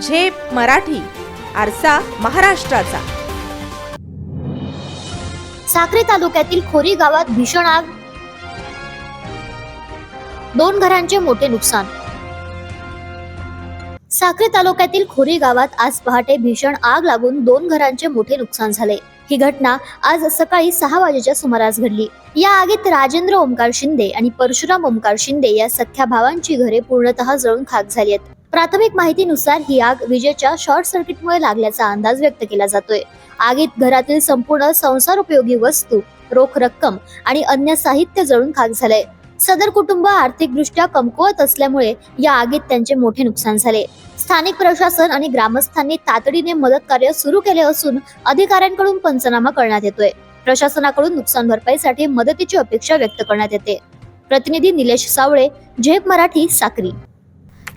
झेप मराठी आरसा महाराष्ट्राचा. साक्री तालुक्यातील खोरी गावात भीषण आग. दोन घरांचे मोठे नुकसान. साक्री तालुक्यातील खोरी गावात आज पहाटे भीषण आग लागून दोन घरांचे मोठे नुकसान झाले. ही घटना आज सकाळी सहा वाजेच्या सुमारास घडली. या आगीत राजेंद्र ओमकार शिंदे आणि परशुराम ओमकार शिंदे या सख्या भावांची घरे पूर्णतः जळून खाक झाली आहेत. प्राथमिक माहितीनुसार ही आग विजेच्या शॉर्ट सर्किटमुळे लागल्याचा अंदाज व्यक्त केला जातोय. आगीत घरातील संपूर्ण संसार उपयोगी वस्तू रोख रक्कम आणि अन्य साहित्य जळून खाक झालंय. सदर कुटुंब आर्थिकदृष्ट्या कमकुवत असल्यामुळे या आगीत त्यांचे मोठे नुकसान झाले. स्थानिक प्रशासन आणि ग्रामस्थांनी तातडीने मदत कार्य सुरू केले असून अधिकाऱ्यांकडून पंचनामा करण्यात येतोय. प्रशासनाकडून नुकसान भरपाईसाठी मदतीची अपेक्षा व्यक्त करण्यात येते. प्रतिनिधी निलेश सावळे झेप मराठी साक्री.